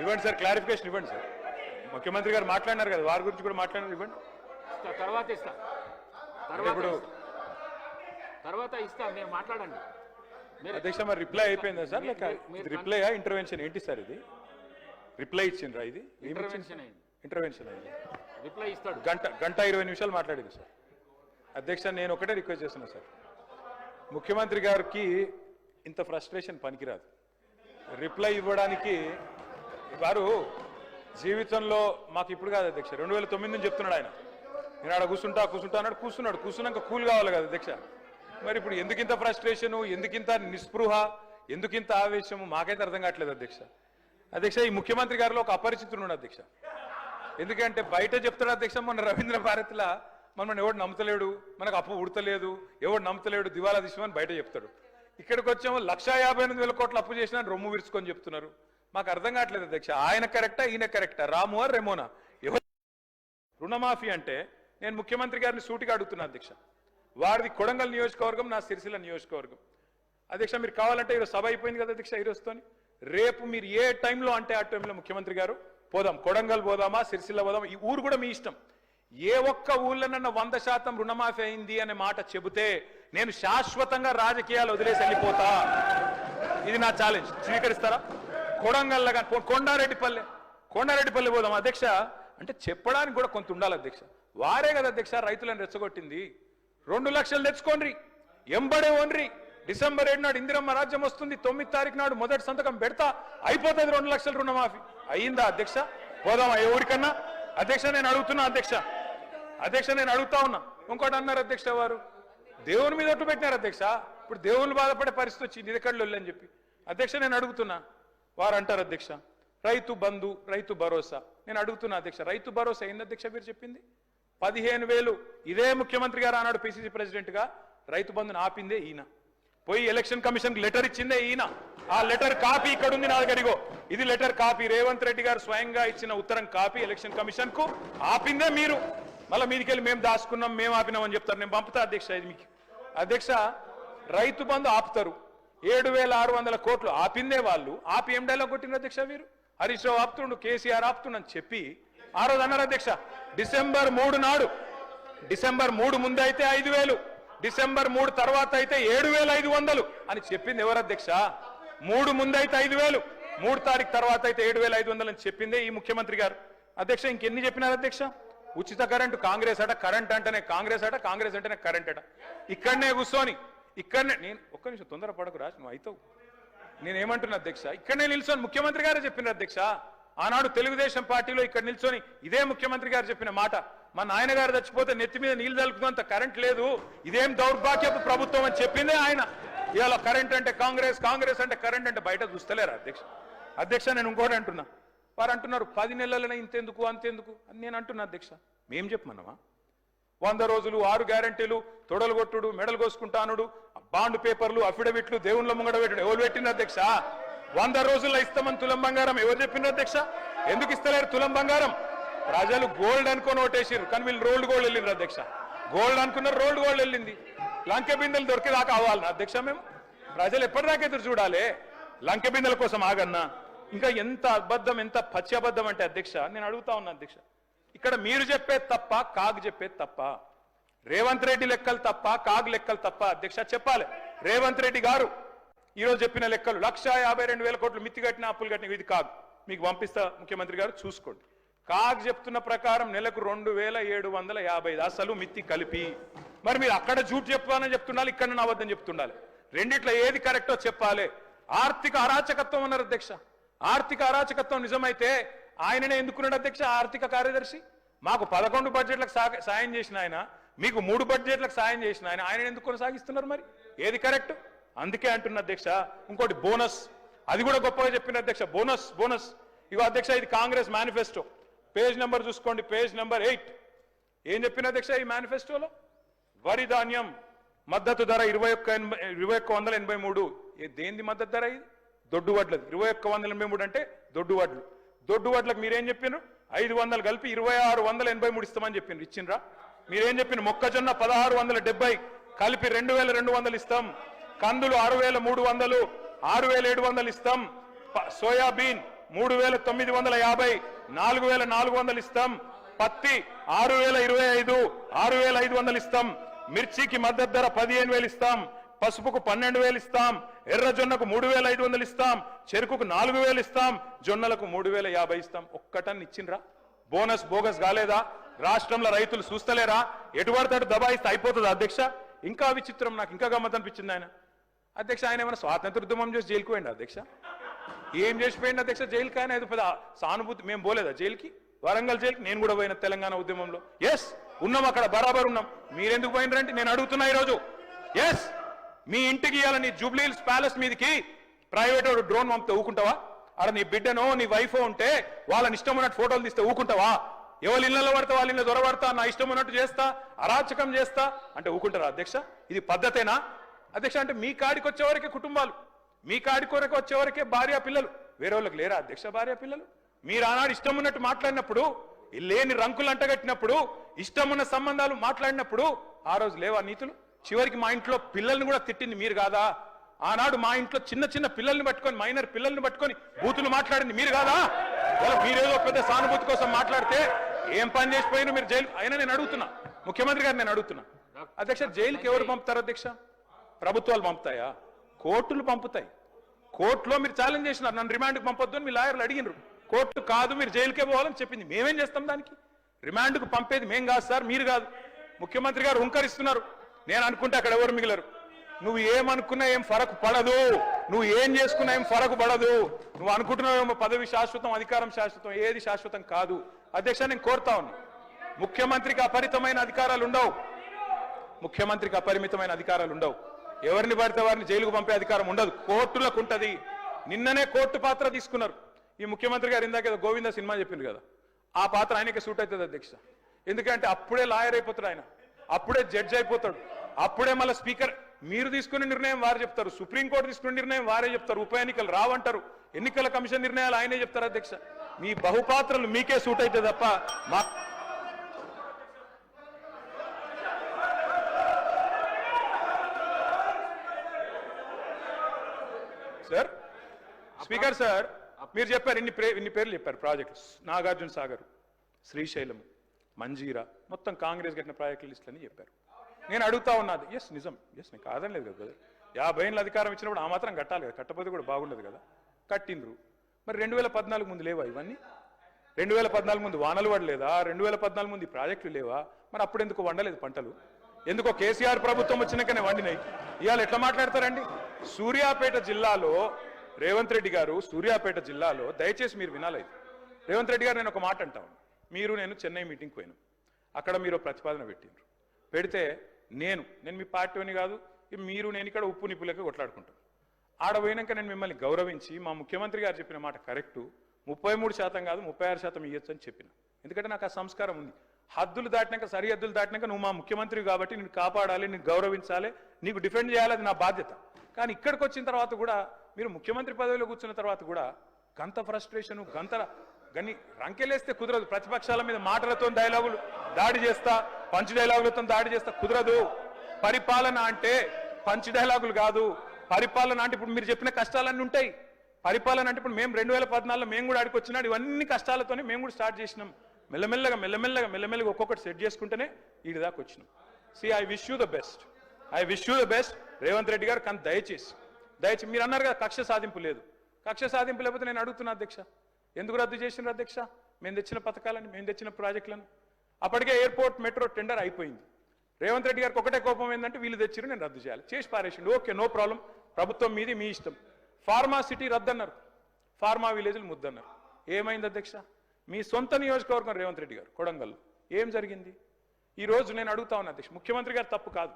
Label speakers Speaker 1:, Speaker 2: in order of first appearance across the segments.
Speaker 1: ఇవ్వండి sir clarification ఇవ్వండి sir. ముఖ్యమంత్రి గారు మాట్లాడినారు కదా వారి గురించి కూడా మాట్లాడినారు ఇవ్వండి.
Speaker 2: తర్వాత ఇస్తా.
Speaker 1: ఇప్పుడు.
Speaker 2: తర్వాత ఇస్తా మీరు మాట్లాడండి.
Speaker 1: అధ్యక్ష మరి రిప్లై అయిపోయిందా సార్? లేక రిప్లై ఇంటర్వెన్షన్ ఏంటి సార్ ఇది? రిప్లై ఇచ్చిండ్రా ఇది?
Speaker 2: ఇంటర్వెన్షన్ అయింది.
Speaker 1: ఇంటర్వెన్షన్ అయింది.
Speaker 2: రిప్లై ఇస్తాడు.
Speaker 1: గంట గంట ఇరవై నిమిషాలు మాట్లాడింది సార్. అధ్యక్ష నేను ఒకటే రిక్వెస్ట్ చేస్తున్నా సార్. ముఖ్యమంత్రి గారికి ఇంత ఫ్రస్ట్రేషన్ పనికిరాదు. రిప్లై ఇవ్వడానికి వారు జీవితంలో మాకు ఇప్పుడు కాదు అధ్యక్ష. రెండు వేల తొమ్మిది నుంచి చెప్తున్నాడు ఆయన. నేను ఆడ కూర్చుంటా కూర్చుంటా అన్నాడు కూర్చున్నాడు కూర్చున్నాక కూల్ కావాలి కదా అధ్యక్ష. మరి ఇప్పుడు ఎందుకింత ఫ్రస్ట్రేషను ఎందుకింత నిస్పృహ ఎందుకింత ఆవేశము? మాకైతే అర్థం కావట్లేదు అధ్యక్ష. అధ్యక్ష ఈ ముఖ్యమంత్రి గారిలో ఒక అపరిచితుడు అధ్యక్ష. ఎందుకంటే బయట చెప్తాడు అధ్యక్ష మన రవీంద్ర భారత్లా మనం ఎవడు నమ్మతలేడు మనకు అప్పు ఉడతలేదు ఎవడు నమ్మతలేడు దివాలా దిశమని బయట చెప్తాడు. ఇక్కడికి వచ్చాము లక్ష యాభై ఎనిమిది వేల కోట్ల అప్పు చేసిన రొమ్ము విరుచుకొని చెప్తున్నారు. మాకు అర్థం కావట్లేదు అధ్యక్ష. ఆయన కరెక్టా ఈయన కరెక్టా రాము ఆర్ రెమోనా? ఎవరు రుణమాఫీ అంటే నేను ముఖ్యమంత్రి గారిని సూటిగా అడుగుతున్నా అధ్యక్ష. వారిది కొడంగల్ నియోజకవర్గం నా సిరిసిల్ల నియోజకవర్గం. అధ్యక్ష మీరు కావాలంటే ఈరోజు సభ అయిపోయింది కదా అధ్యక్ష ఈరోజుతో రేపు మీరు ఏ టైంలో అంటే ఆ టైంలో ముఖ్యమంత్రి గారు? పోదాం. కొడంగల్ పోదామా? సిరిసిల్ల పోదామా? ఈ ఊరు కూడా మీ ఇష్టం. ఏ ఒక్క ఊళ్ళనన్న వంద శాతం రుణమాఫీ అయింది అనే మాట చెబితే నేను శాశ్వతంగా రాజకీయాలు వదిలేసి వెళ్ళిపోతా. ఇది నా ఛాలెంజ్ స్వీకరిస్తారా? కొడంగల్ కానీ కొండారెడ్డిపల్లె కొండారెడ్డిపల్లె పోదాం అధ్యక్ష. అంటే చెప్పడానికి కూడా కొంత ఉండాలి అధ్యక్ష. వారే కదా అధ్యక్ష రైతులను రెచ్చగొట్టింది. రెండు లక్షలు తెచ్చుకోండి ఎంబడే ఓన్రి. డిసెంబర్ ఏడు నాడు ఇందిరమ్మ రాజ్యం వస్తుంది. తొమ్మిది తారీఖు నాడు మొదటి సంతకం పెడతా. అయిపోతుంది రెండు లక్షల రుణమాఫీ. అయ్యిందా అధ్యక్ష? పోదామా ఎవరికన్నా అధ్యక్ష నేను అడుగుతున్నా అధ్యక్ష. అధ్యక్ష నేను అడుగుతా ఉన్నా. ఇంకోటి అన్నారు అధ్యక్ష వారు. దేవుని మీద ఒట్టు పెట్టినారు అధ్యక్ష. ఇప్పుడు దేవుని బాధపడే పరిస్థితి వచ్చింది. ఇది ఎక్కడ అని చెప్పి. అధ్యక్ష నేను అడుగుతున్నా. వారు అంటారు అధ్యక్ష. రైతు బంధు రైతు భరోసా. నేను అడుగుతున్నా అధ్యక్ష రైతు భరోసా ఏంది అధ్యక్ష మీరు చెప్పింది? పదిహేను వేలు ఇదే ముఖ్యమంత్రి గారు ఆనాడు పిసిసి ప్రెసిడెంట్గా రైతు బంధుని ఆపిందే ఈయన. పోయి ఎలక్షన్ కమిషన్ లెటర్ ఇచ్చిందే ఈయన. ఆ లెటర్ కాపీ ఇక్కడ ఉంది నా దగ్గరిగో ఇది లెటర్ కాపీ రేవంత్ రెడ్డి గారు స్వయంగా ఇచ్చిన ఉత్తరం కాపీ ఎలక్షన్ కమిషన్కు ఆపిందే మీరు. మళ్ళీ మీదికెళ్ళి మేము దాచుకున్నాం మేము ఆపినామని చెప్తారు. నేను పంపుతా అధ్యక్ష ఇది మీకు. అధ్యక్ష రైతు బంధు ఆపుతారు. ఏడు వేల ఆరు వందల కోట్లు ఆపిందే వాళ్ళు. ఆపి ఏం డైలాగ్ కొట్టింది అధ్యక్ష మీరు హరీష్ రావు ఆపుతుండు కేసీఆర్ ఆపుతుండని చెప్పి ఆ రోజు అన్నారు అధ్యక్ష. డిసెంబర్ మూడు నాడు డిసెంబర్ మూడు ముందు అయితే ఐదు వేలు డిసెంబర్ మూడు తర్వాత అయితే ఏడు వేల ఐదు వందలు అని చెప్పింది ఎవరు అధ్యక్ష? మూడు ముందు అయితే ఐదు వేలు మూడు తారీఖు తర్వాత అయితే ఏడు వేల ఐదు వందలు అని చెప్పిందే ఈ ముఖ్యమంత్రి గారు. అధ్యక్ష ఇంకెన్ని చెప్పినారు అధ్యక్ష? ఉచిత కరెంటు కాంగ్రెస్ అట కరెంట్ అంటేనే కాంగ్రెస్ అట కాంగ్రెస్ అంటేనే కరెంట్ అట. ఇక్కడనే కూర్చొని ఇక్కడనే నేను ఒక్క నిమిషం తొందర పడకు రాజు నువ్వు అవుతావు నేనేమంటున్నా అధ్యక్ష ఇక్కడనే నిల్చొని ముఖ్యమంత్రి గారే చెప్పిన అధ్యక్ష. ఆనాడు తెలుగుదేశం పార్టీలో ఇక్కడ నిల్చొని ఇదే ముఖ్యమంత్రి గారు చెప్పిన మాట. మా నాయన గారు చచ్చిపోతే నెత్తి మీద నీళ్ళు తలుపుకున్నంత కరెంట్ లేదు. ఇదేం దౌర్భాగ్యపు ప్రభుత్వం అని చెప్పిందే ఆయన. ఇవాళ కరెంట్ అంటే కాంగ్రెస్ కాంగ్రెస్ అంటే కరెంట్ అంటే బయట చూస్తలేరా అధ్యక్ష? అధ్యక్ష నేను ఇంకోటి అంటున్నా. వారు అంటున్నారు పది నెలలనే ఇంతెందుకు అంతెందుకు అని నేను అంటున్నా అధ్యక్ష. మేం చెప్పమన్నామా? వంద రోజులు ఆరు గ్యారంటీలు తొడలు కొట్టుడు మెడలు కోసుకుంటానుడు బాండ్ పేపర్లు అఫిడవిట్లు దేవుళ్ళ ముంగడ పెట్టుడు ఎవరు పెట్టిన అధ్యక్ష? వంద రోజుల్లో ఇస్తామని తులం బంగారం ఎవరు చెప్పిన అధ్యక్ష? ఎందుకు ఇస్తలేరు తులం బంగారం? ప్రజలు గోల్డ్ అనుకొని ఓటేసారు కానీ వీళ్ళు రోల్డ్ గోల్డ్ వెళ్ళింది అధ్యక్ష. గోల్డ్ అనుకున్నారు రోల్డ్ గోల్డ్ వెళ్ళింది. లంకె బిందెలు దొరికేదాకా అవ్వాలి అధ్యక్ష మేము? ప్రజలు ఎప్పటిదాకా ఎదురు చూడాలి? లంకె బిందెల కోసం ఆగన్నా? ఇంకా ఎంత అబద్ధం ఎంత పచ్చి అబద్ధం అంటే అధ్యక్ష నేను అడుగుతా ఉన్నా అధ్యక్ష. ఇక్కడ మీరు చెప్పేది తప్ప కాగ్ చెప్పేది తప్ప. రేవంత్ రెడ్డి లెక్కలు తప్ప కాగ్ లెక్కలు తప్ప. అధ్యక్ష చెప్పాలి. రేవంత్ రెడ్డి గారు ఈరోజు చెప్పిన లెక్కలు లక్ష యాభై రెండు వేల కోట్లు మిత్తి కట్టిన అప్పులు కట్టిన ఇది కాగ్. మీకు పంపిస్తా ముఖ్యమంత్రి గారు చూసుకోండి. కాగ్ చెప్తున్న ప్రకారం నెలకు రెండు వేల ఏడు వందల యాభై అసలు మిత్తి కలిపి. మరి మీరు అక్కడ జూట్ చెప్పాలని చెప్తుండాలి ఇక్కడ నా అబద్ధం చెప్తుండాలి. రెండిట్లో ఏది కరెక్టో చెప్పాలి. ఆర్థిక అరాచకత్వం అన్నారు అధ్యక్ష. ఆర్థిక అరాచకత్వం నిజమైతే ఆయననే ఎందుకున్నాడు అధ్యక్ష? ఆర్థిక కార్యదర్శి. మాకు పదకొండు బడ్జెట్లకు సాయం చేసిన ఆయన మీకు మూడు బడ్జెట్లకు సాయం చేసిన ఆయన ఆయన ఎందుకు కొనసాగిస్తున్నారు మరి? ఏది కరెక్ట్? అందుకే అంటున్న అధ్యక్ష ఇంకోటి బోనస్. అది కూడా గొప్పగా చెప్పిన అధ్యక్ష బోనస్ బోనస్. ఇగో అధ్యక్ష ఇది కాంగ్రెస్ మేనిఫెస్టో. పేజ్ నెంబర్ చూసుకోండి పేజ్ నెంబర్ ఎయిట్. ఏం చెప్పిన అధ్యక్ష ఈ మేనిఫెస్టోలో? వరి ధాన్యం మద్దతు ధర ఇరవై ఒక్క ఇరవై ఒక్క వందల ఎనభై మూడు. దేంది మద్దతు ధర ఇది? దొడ్డు వడ్లది ఇరవై ఒక్క వందల ఎనభై మూడు అంటే దొడ్డు వడ్లు దొడ్డు వడ్లకు మీరేం చెప్పినారు ఐదు వందలు కలిపి ఇరవై ఆరు వందల ఎనభై మూడు ఇస్తామని చెప్పిండ్రు. ఇచ్చిండ్రా? మీరేం చెప్పిన మొక్కజొన్న పదహారు వందల డెబ్బై కలిపి రెండు వేల రెండు వందలు ఇస్తాం. కందులు ఆరు వేల మూడు వందలు ఆరు వేల ఏడు వందలు ఇస్తాం. సోయాబీన్ మూడు వేల తొమ్మిది వందల యాభై నాలుగు వేల నాలుగు వందలు ఇస్తాం. పత్తి ఆరు వేల ఇరవై ఐదు ఆరు వేల ఐదు వందలు ఇస్తాం. మిర్చికి మద్దతు ధర పదిహేను వేలు ఇస్తాం. పసుపుకు పన్నెండు వేలు ఇస్తాం ఎర్ర జొన్నకు మూడు వేల ఐదు వందలు ఇస్తాం చెరుకుకు నాలుగు వేలు ఇస్తాం జొన్నలకు మూడు వేల యాభై ఇస్తాం. ఒక్కటన్ని ఇచ్చిండ్రా? బోనస్ బోగస్ కాలేదా? రాష్ట్రంలో రైతులు చూస్తలేరా? ఎటువడతాడు దబాయిస్తే అయిపోతుంది అధ్యక్ష? ఇంకా విచిత్రం నాకు ఇంకా గమ్మత్ అనిపించింది ఆయన. అధ్యక్ష ఆయన ఏమైనా స్వాతంత్ర ఉద్యమం చేసి జైలుకు పోయిండు అధ్యక్ష? ఏం చేసిపోయింది అధ్యక్ష జైలుకి? ఆయన ఏదో పెద్ద సానుభూతి మేము పోలేదా జైలుకి? వరంగల్ జైలుకి? నేను కూడా పోయిన తెలంగాణ ఉద్యమంలో. ఎస్ ఉన్నాం అక్కడ బరాబర్ ఉన్నాం. మీరెందుకు పోయినరంటే నేను అడుగుతున్నా ఈరోజు. ఎస్ మీ ఇంటికి ఇవ్వాలని జూబ్లీల్స్ ప్యాలెస్ మీదకి ప్రైవేట్ డ్రోన్ పంపితే ఊకుంటావా? ఆడ నీ బిడ్డనో నీ వైఫో ఉంటే వాళ్ళని ఇష్టం ఉన్నట్టు ఫోటోలు తీస్తే ఊకుంటావా? ఎవరి ఇళ్ళలో పడతా వాళ్ళ ఇళ్ళ దొరబడతా నా ఇష్టం ఉన్నట్టు చేస్తా అరాచకం చేస్తా అంటే ఊకుంటారా అధ్యక్ష? ఇది పద్ధతేనా? అధ్యక్ష అంటే మీ కాడికి వచ్చేవరకే కుటుంబాలు మీ కాడి కొరకు వచ్చేవరకే భార్య పిల్లలు. వేరే వాళ్ళకి లేరా అధ్యక్ష భార్య పిల్లలు? మీరు ఆనాడు ఇష్టం ఉన్నట్టు మాట్లాడినప్పుడు లేని రంకులు అంటగట్టినప్పుడు ఇష్టం ఉన్న సంబంధాలు మాట్లాడినప్పుడు ఆ రోజు లేవా నీతులు? చివరికి మా ఇంట్లో పిల్లల్ని కూడా తిట్టింది మీరు కాదా? ఆనాడు మా ఇంట్లో చిన్న చిన్న పిల్లల్ని పట్టుకొని మైనర్ పిల్లల్ని పట్టుకొని బూతులు మాట్లాడింది మీరు కాదా? ఇలా మీరేదో పెద్ద సానుభూతి కోసం మాట్లాడితే ఏం పని చేసిపోయినా మీరు జైలు అయినా నేను అడుగుతున్నా. ముఖ్యమంత్రి గారు నేను అడుగుతున్నా. అధ్యక్ష జైలుకి ఎవరు పంపుతారు అధ్యక్ష? ప్రభుత్వాలు పంపుతాయా? కోర్టులు పంపుతాయి. కోర్టులో మీరు ఛాలెంజ్ చేసినారు నన్ను రిమాండ్కి పంపొద్దు అని మీ లాయర్లు అడిగినారు. కోర్టు కాదు మీరు జైలుకే పోవాలని చెప్పింది. మేమేం చేస్తాం దానికి? రిమాండ్కు పంపేది మేం కాదు సార్ మీరు కాదు. ముఖ్యమంత్రి గారు హుంకరిస్తున్నారు. నేను అనుకుంటే అక్కడ ఎవరు మిగిలరు? నువ్వు ఏమనుకున్నా ఏం ఫరకు పడదు. నువ్వు ఏం చేసుకున్నా ఏం ఫరకు పడదు. నువ్వు అనుకుంటున్నావేమో పదవి శాశ్వతం అధికారం శాశ్వతం ఏది శాశ్వతం కాదు. అధ్యక్ష నేను కోరుతా ఉన్నా. ముఖ్యమంత్రికి అపరితమైన అధికారాలు ఉండవు. ముఖ్యమంత్రికి అపరిమితమైన అధికారాలు ఉండవు. ఎవరిని పడితే వారిని జైలుకు పంపే అధికారం ఉండదు. కోర్టులకు ఉంటది. నిన్ననే కోర్టు పాత్ర తీసుకున్నారు. ఈ ముఖ్యమంత్రి గారు ఇందాక గోవింద సినిమా చెప్పింది కదా. ఆ పాత్ర ఆయనకి సూట్ అవుతుంది అధ్యక్ష. ఎందుకంటే అప్పుడే లాయర్ అయిపోతాడు ఆయన. అప్పుడే జడ్జ్ అయిపోతాడు. అప్పుడే మళ్ళీ స్పీకర్ మీరు తీసుకునే నిర్ణయం వారు చెప్తారు. సుప్రీంకోర్టు తీసుకునే నిర్ణయం వారే చెప్తారు. ఉప ఎన్నికలు రావంటారు. ఎన్నికల కమిషన్ నిర్ణయాలు ఆయనే చెప్తారు అధ్యక్ష. మీ బహుపాత్రలు మీకే సూట్ అయితే తప్ప మా సార్ స్పీకర్ సార్ మీరు చెప్పారు ఇన్ని ఇన్ని పేర్లు చెప్పారు ప్రాజెక్ట్స్ నాగార్జున సాగర్ శ్రీశైలం మంజీరా మొత్తం కాంగ్రెస్ కట్టిన ప్రాజెక్టుల లిస్ట్ అని చెప్పారు. నేను అడుగుతా ఉన్నది ఎస్ నిజం. ఎస్ నేను కాదనలేదు కదా బ్రదర్ యాభై ఏళ్ళ అధికారం ఇచ్చినప్పుడు ఆ మాత్రం కట్టాలి కదా. కట్టపోతే కూడా బాగుండదు కదా. కట్టిండ్రు. మరి రెండు వేల పద్నాలుగు ముందు లేవా ఇవన్నీ? రెండు వేల పద్నాలుగు ముందు వానలు పడలేదా? రెండు వేల పద్నాలుగు ముందు ప్రాజెక్టులు లేవా? మరి అప్పుడు ఎందుకు వండలేదు పంటలు? ఎందుకో కేసీఆర్ ప్రభుత్వం వచ్చినాకనే వండినాయి. ఇవాళ ఎట్లా మాట్లాడతారండి? సూర్యాపేట జిల్లాలో రేవంత్ రెడ్డి గారు సూర్యాపేట జిల్లాలో దయచేసి మీరు వినాలి రేవంత్ రెడ్డి గారు నేను ఒక మాట అంటాను మీరు నేను చెన్నై మీటింగ్కి పోయాను. అక్కడ మీరు ప్రతిపాదన పెట్టిండ్రు. పెడితే నేను నేను మీ పార్టీని కాదు మీరు నేను ఇక్కడ ఉప్పు నిప్పులకి కొట్లాడుకుంటాం. ఆడ పోయినాక నేను మిమ్మల్ని గౌరవించి మా ముఖ్యమంత్రి గారు చెప్పిన మాట కరెక్టు ముప్పై మూడు శాతం కాదు ముప్పై ఆరు శాతం ఇవ్వచ్చు అని చెప్పిన. ఎందుకంటే నాకు ఆ సంస్కారం ఉంది. హద్దులు దాటినాక సరిహద్దులు దాటినాక నువ్వు మా ముఖ్యమంత్రి కాబట్టి నేను కాపాడాలి నేను గౌరవించాలి నీకు డిఫెండ్ చేయాలి అది నా బాధ్యత. కానీ ఇక్కడికి వచ్చిన తర్వాత కూడా మీరు ముఖ్యమంత్రి పదవిలో కూర్చున్న తర్వాత కూడా గంత ఫ్రస్ట్రేషన్ గంత గని రంకెలేస్తే కుదరదు. ప్రతిపక్షాల మీద మాటలతో డైలాగులు దాడి చేస్తా పంచ్ డైలాగులతో దాడి చేస్తే కుదరదు. పరిపాలన అంటే పంచ్ డైలాగులు కాదు. పరిపాలన అంటే ఇప్పుడు మీరు చెప్పిన కష్టాలన్నీ ఉంటాయి. పరిపాలన అంటే ఇప్పుడు మేము రెండు వేల పద్నాలుగులో మేము కూడా ఆడికి వచ్చినాడు ఇవన్నీ కష్టాలతోనే మేము కూడా స్టార్ట్ చేసినాం. మెల్లమెల్లగా మెల్లమెల్లగా మెల్లమెల్లగా ఒక్కొక్కటి సెట్ చేసుకుంటేనే వీడి దాకా వచ్చినాం. See I wish you the best I wish you the best Revanth Reddy గారు కానీ దయచేసి దయచేసి మీరు అన్నారు కదా కక్ష సాధింపు లేదు. కక్ష సాధింపు లేకపోతే నేను అడుగుతున్నా అధ్యక్ష. ఎందుకు రద్దు చేసిన అధ్యక్ష? మేము తెచ్చిన పథకాలని మేము తెచ్చిన ప్రాజెక్టులను. అప్పటికే ఎయిర్పోర్ట్ మెట్రో టెండర్ అయిపోయింది. రేవంత్ రెడ్డి గారికి ఒకటే కోపం ఏంటంటే వీళ్ళు తెచ్చిరు నేను రద్దు చేయాలి. చేసి పారేసిండు. Okay no problem. ప్రభుత్వం మీది మీ ఇష్టం. ఫార్మా సిటీ రద్దన్నారు. ఫార్మా విలేజ్లు ముద్దన్నారు. ఏమైంది అధ్యక్ష? మీ సొంత నియోజకవర్గం రేవంత్ రెడ్డి గారు కొడంగల్ ఏం జరిగింది? ఈ రోజు నేను అడుగుతా ఉన్నా అధ్యక్ష ముఖ్యమంత్రి గారు తప్పు కాదు.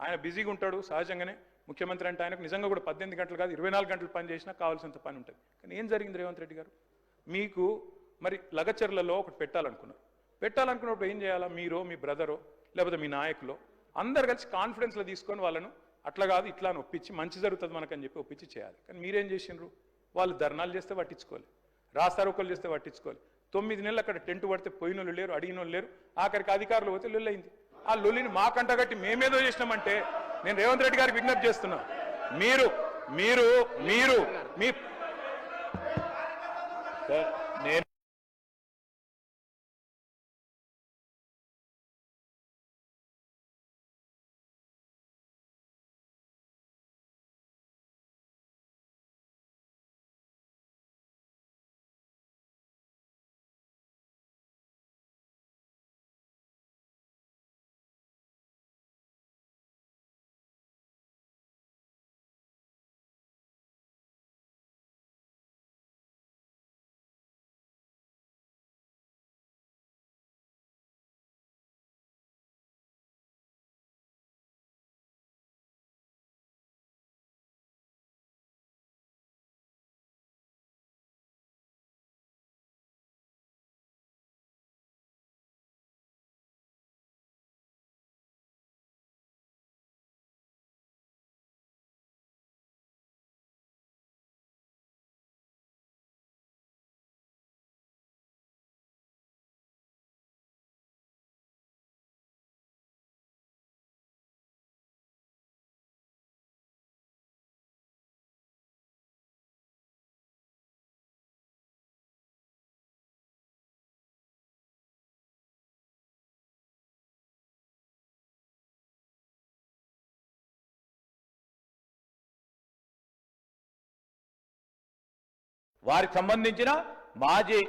Speaker 1: ఆయన బిజీగా ఉంటాడు సహజంగానే. ముఖ్యమంత్రి అంటే ఆయనకు నిజంగా కూడా పద్దెనిమిది గంటలు కాదు ఇరవై నాలుగు గంటలు పని చేసినా కావాల్సినంత పని ఉంటుంది. కానీ ఏం జరిగింది రేవంత్ రెడ్డి గారు? మీకు మరి లగచర్లలో ఒకటి పెట్టాలనుకున్నారు. పెట్టాలనుకున్నప్పుడు ఏం చేయాలా? మీరో మీ బ్రదరో లేకపోతే మీ నాయకులో అందరు కలిసి కాన్ఫిడెన్స్లో తీసుకొని వాళ్ళను అట్లా కాదు ఇట్లా అని ఒప్పించి మంచి జరుగుతుంది మనకని చెప్పి ఒప్పించి చేయాలి. కానీ మీరేం చేసిండ్రు? వాళ్ళు ధర్నాలు చేస్తే పట్టించుకోవాలి రాస్తారోకలు చేస్తే పట్టించుకోవాలి తొమ్మిది నెలలు అక్కడ టెంట్ పడితే పోయిన వాళ్ళు లేరు అడిగిన వాళ్ళు లేరు. ఆఖరికి అధికారులు పోతే లొల్లయింది. ఆ లొల్లిని మా కంటగట్టి మేమేదో చేసినామంటే నేను రేవంత్ రెడ్డి గారికి విజ్ఞప్తి చేస్తున్నా. మీరు మీరు మీరు మీ
Speaker 3: నేను వారికి సంబంధించిన మాజీ